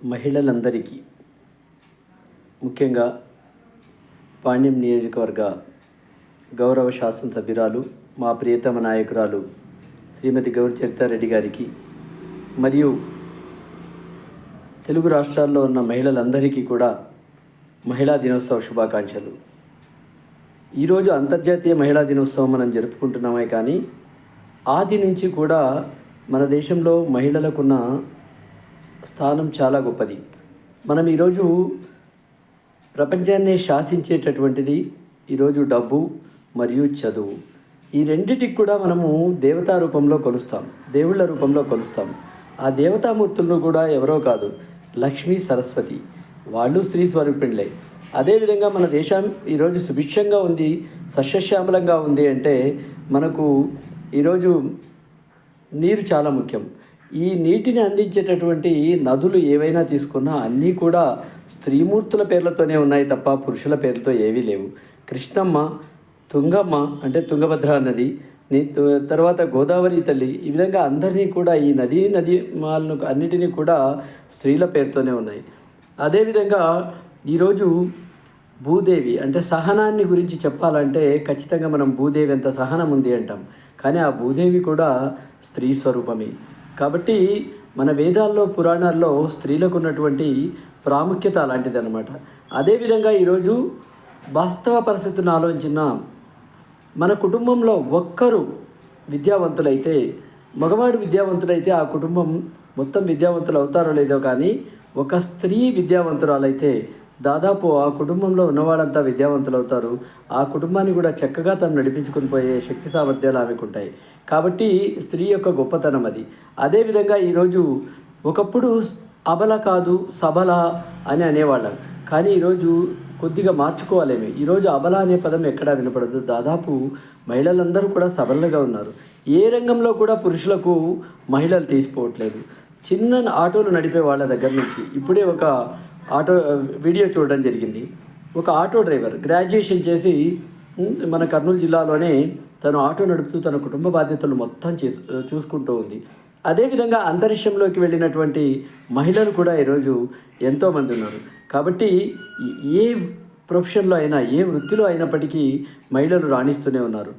మహిళలందరికీ ముఖ్యంగా పాణ్యం నియోజకవర్గ గౌరవ శాసనసభ్యురాలు మా ప్రియతమ నాయకురాలు శ్రీమతి గౌరిచరితారెడ్డి గారికి మరియు తెలుగు రాష్ట్రాల్లో ఉన్న మహిళలందరికీ కూడా మహిళా దినోత్సవ శుభాకాంక్షలు. ఈరోజు అంతర్జాతీయ మహిళా దినోత్సవం మనం జరుపుకుంటున్నామే కానీ ఆది నుంచి కూడా మన దేశంలో మహిళలకున్న స్థానం చాలా గొప్పది. మనం ఈరోజు ప్రపంచాన్ని శాసించేటటువంటిది ఈరోజు డబ్బు మరియు చదువు. ఈ రెండిటికి కూడా మనము దేవతా రూపంలో కొలుస్తాం. దేవుళ్ళ రూపంలో కొలుస్తాం. ఆ దేవతామూర్తులను కూడా ఎవరో కాదు లక్ష్మీ సరస్వతి. వాళ్ళు స్త్రీ స్వరూపిణులే. అదేవిధంగా మన దేశం ఈరోజు సుభిక్షంగా ఉంది సస్యశ్యామలంగా ఉంది అంటే మనకు ఈరోజు నీరు చాలా ముఖ్యం. ఈ నీటిని అందించేటటువంటి నదులు ఏవైనా తీసుకున్నా అన్నీ కూడా స్త్రీమూర్తుల పేర్లతోనే ఉన్నాయి తప్ప పురుషుల పేర్లతో ఏవీ లేవు. కృష్ణమ్మ తుంగమ్మ అంటే తుంగభద్ర నది తర్వాత గోదావరి తల్లి ఈ విధంగా అందరినీ కూడా ఈ నదీ నది మాలను అన్నిటినీ కూడా స్త్రీల పేరుతోనే ఉన్నాయి. అదేవిధంగా ఈరోజు భూదేవి అంటే సహనాన్ని గురించి చెప్పాలంటే ఖచ్చితంగా మనం భూదేవి ఎంత సహనం ఉంది అంటాం. కానీ ఆ భూదేవి కూడా స్త్రీ స్వరూపమే. కాబట్టి మన వేదాల్లో పురాణాల్లో స్త్రీలకు ఉన్నటువంటి ప్రాముఖ్యత అలాంటిది అనమాట అదేవిధంగా ఈరోజు వాస్తవ పరిస్థితులను ఆలోచించిన మన కుటుంబంలో ఒక్కరు విద్యావంతులైతే మగవాడు విద్యావంతుడైతే ఆ కుటుంబం మొత్తం విద్యావంతులు అవుతారో లేదో కానీ ఒక స్త్రీ విద్యావంతురాలైతే దాదాపు ఆ కుటుంబంలో ఉన్నవాడంతా విద్యావంతులు అవుతారు ఆ కుటుంబాన్ని కూడా చక్కగా తను నడిపించుకుని పోయే శక్తి సామర్థ్యాలు ఆమెకు ఉంటాయి. కాబట్టి స్త్రీ యొక్క గొప్పతనం అది. అదేవిధంగా ఈరోజు ఒకప్పుడు అబల కాదు సబల అని అనేవాళ్ళం. కానీ ఈరోజు కొద్దిగా మార్చుకోవాలేమి. ఈరోజు అబల అనే పదం ఎక్కడా వినపడదు. దాదాపు మహిళలందరూ కూడా సబలగా ఉన్నారు. ఏ రంగంలో కూడా పురుషులకు మహిళలు తీసిపోవట్లేదు. చిన్న ఆటోలు నడిపే వాళ్ళ దగ్గర నుంచి. ఇప్పుడే ఒక ఆటో వీడియో చూడడం జరిగింది. ఒక ఆటో డ్రైవర్ గ్రాడ్యుయేషన్ చేసి మన కర్నూలు జిల్లాలోనే తను ఆటో నడుపుతూ తన కుటుంబ బాధ్యతలు మొత్తం చేసు చూసుకుంటూ ఉంది. అదేవిధంగా అంతరిక్షంలోకి వెళ్ళినటువంటి మహిళలు కూడా ఈరోజు ఎంతోమంది ఉన్నారు. కాబట్టి ఏ ప్రొఫెషన్లో అయినా ఏ వృత్తిలో అయినప్పటికీ మహిళలు రాణిస్తూనే ఉన్నారు.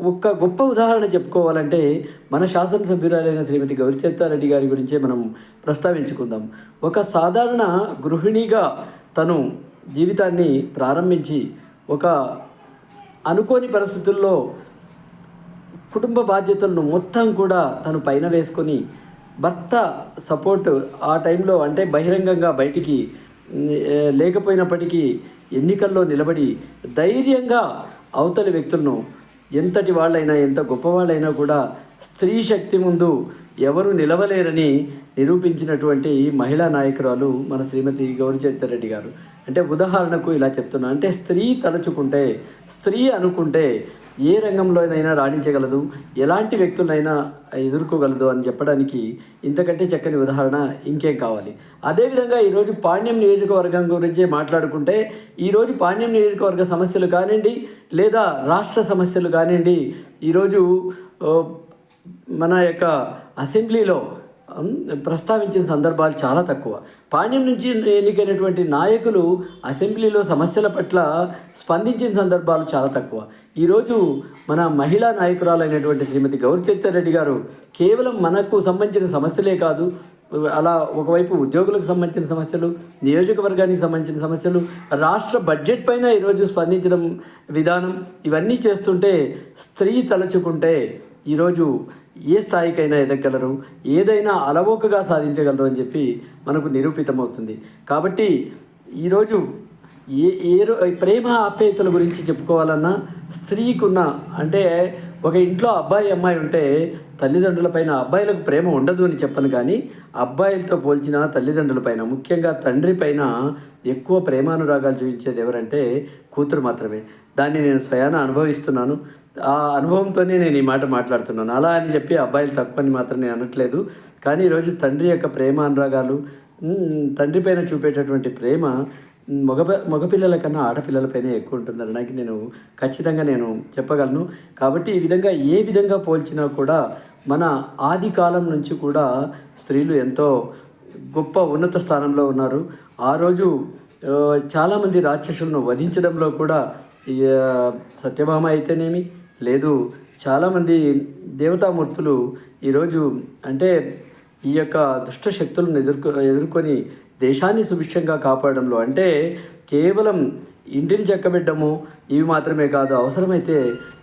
ఒక్క గొప్ప ఉదాహరణ చెప్పుకోవాలంటే మన శాసనసభ్యురాలైన శ్రీమతి గౌరిచరితారెడ్డి గారి గురించే మనం ప్రస్తావించుకుందాం. ఒక సాధారణ గృహిణిగా తను జీవితాన్ని ప్రారంభించి ఒక అనుకోని పరిస్థితుల్లో కుటుంబ బాధ్యతలను మొత్తం కూడా తను పైన వేసుకొని భర్త సపోర్ట్ ఆ టైంలో అంటే బహిరంగంగా బయటికి లేకపోయినప్పటికీ ఎన్నికల్లో నిలబడి ధైర్యంగా అవతలి వ్యక్తులను ఎంతటి వాళ్ళైనా ఎంత గొప్పవాళ్ళైనా కూడా స్త్రీ శక్తి ముందు ఎవరు నిలవలేరని నిరూపించినటువంటి మహిళా నాయకురాలు మన శ్రీమతి గౌరిచరితారెడ్డి గారు. అంటే ఉదాహరణకు ఇలా చెప్తున్నా. అంటే స్త్రీ తలుచుకుంటే స్త్రీ అనుకుంటే ఏ రంగంలోనైనా రాణించగలదు ఎలాంటి వ్యక్తులైనా ఎదుర్కోగలదు అని చెప్పడానికి ఇంతకంటే చక్కని ఉదాహరణ ఇంకేం కావాలి. అదేవిధంగా ఈరోజు పాణ్యం నియోజకవర్గం గురించి మాట్లాడుకుంటే ఈరోజు పాణ్యం నియోజకవర్గ సమస్యలు కానివ్వండి లేదా రాష్ట్ర సమస్యలు కానివ్వండి ఈరోజు మన యొక్క అసెంబ్లీలో ప్రస్తావించిన సందర్భాలు చాలా తక్కువ. పాణ్యం నుంచి ఎన్నికైనటువంటి నాయకులు అసెంబ్లీలో సమస్యల పట్ల స్పందించిన సందర్భాలు చాలా తక్కువ. ఈరోజు మన మహిళా నాయకురాలైనటువంటి శ్రీమతి గౌరిచరితారెడ్డి గారు కేవలం మనకు సంబంధించిన సమస్యలే కాదు అలా ఒకవైపు ఉద్యోగులకు సంబంధించిన సమస్యలు నియోజకవర్గానికి సంబంధించిన సమస్యలు రాష్ట్ర బడ్జెట్ పైన ఈరోజు స్పందించడం విధానం ఇవన్నీ చేస్తుంటే స్త్రీ తలచుకుంటే ఈరోజు ఏ స్థాయికైనా ఎదగలరు ఏదైనా అలవోకగా సాధించగలరు అని చెప్పి మనకు నిరూపితమవుతుంది. కాబట్టి ఈరోజు ఏ ఏ ప్రేమ ఆప్యాయతల గురించి చెప్పుకోవాలన్నా స్త్రీకున్న అంటే ఒక ఇంట్లో అబ్బాయి అమ్మాయి ఉంటే తల్లిదండ్రులపైన అబ్బాయిలకు ప్రేమ ఉండదు అని చెప్పను కానీ అబ్బాయిలతో పోల్చిన తల్లిదండ్రులపైన ముఖ్యంగా తండ్రి పైన ఎక్కువ ప్రేమానురాగాలు చూపించేది ఎవరంటే కూతురు మాత్రమే. దాన్ని నేను స్వయాన అనుభవిస్తున్నాను. ఆ అనుభవంతోనే నేను ఈ మాట మాట్లాడుతున్నాను. అలా అని చెప్పి అబ్బాయిలు తక్కువ అని మాత్రం నేను అనట్లేదు. కానీ ఈరోజు తండ్రి యొక్క ప్రేమ అనురాగాలు తండ్రి పైన చూపేటటువంటి ప్రేమ మగ మగపిల్లల కన్నా ఆడపిల్లలపైనే ఎక్కువ ఉంటుందనడానికి నేను ఖచ్చితంగా నేను చెప్పగలను. కాబట్టి ఈ విధంగా ఏ విధంగా పోల్చినా కూడా మన ఆది కాలం నుంచి కూడా స్త్రీలు ఎంతో గొప్ప ఉన్నత స్థానంలో ఉన్నారు. ఆ రోజు చాలామంది రాక్షసులను వధించడంలో కూడా సత్యభామ అయితేనేమి లేదు. చాలామంది దేవతామూర్తులు ఈరోజు అంటే ఈ యొక్క దుష్ట శక్తులను ఎదుర్కొ ఎదుర్కొని దేశాన్ని సుభిక్షంగా కాపాడడంలో అంటే కేవలం ఇంటిని చెక్కబెట్టడము ఇవి మాత్రమే కాదు అవసరమైతే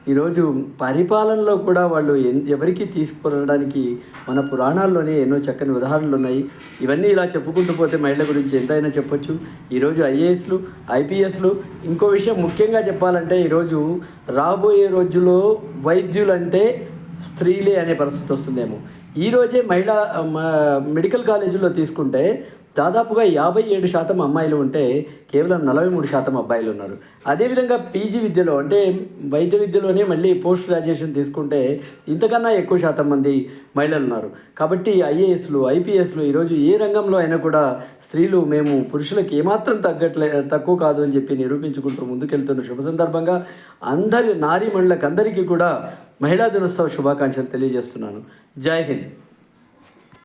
ఈరోజు పరిపాలనలో కూడా వాళ్ళు ఎన్- ఎవరికి తీసుకురావడానికి మన పురాణాల్లోనే ఎన్నో చక్కని ఉదాహరణలు ఉన్నాయి. ఇవన్నీ ఇలా చెప్పుకుంటూ పోతే మహిళల గురించి ఎంతైనా చెప్పొచ్చు. ఈరోజు ఐఏఎస్లు ఐపీఎస్లు ఇంకో విషయం ముఖ్యంగా చెప్పాలంటే ఈరోజు రాబోయే రోజుల్లో వైద్యులు అంటే స్త్రీలే అనే పరిస్థితి వస్తుందేమో. ఈరోజే మహిళా మెడికల్ కాలేజీలో తీసుకుంటే దాదాపుగా యాభై ఏడు శాతం అమ్మాయిలు ఉంటే కేవలం నలభై మూడు శాతం అబ్బాయిలు ఉన్నారు. అదేవిధంగా పీజీ విద్యలో అంటే వైద్య విద్యలోనే మళ్ళీ పోస్ట్ గ్రాడ్యుయేషన్ తీసుకుంటే ఇంతకన్నా ఎక్కువ శాతం మంది మహిళలు ఉన్నారు. కాబట్టి ఐఏఎస్లు ఐపీఎస్లు ఈరోజు ఏ రంగంలో అయినా కూడా స్త్రీలు మేము పురుషులకు ఏమాత్రం తగ్గట్లే తక్కువ కాదు అని చెప్పి నిరూపించుకుంటూ ముందుకెళ్తున్న శుభ సందర్భంగా అందరి నారీ మండలకు అందరికీ కూడా మహిళా దినోత్సవ శుభాకాంక్షలు తెలియజేస్తున్నాను. జై హింద్.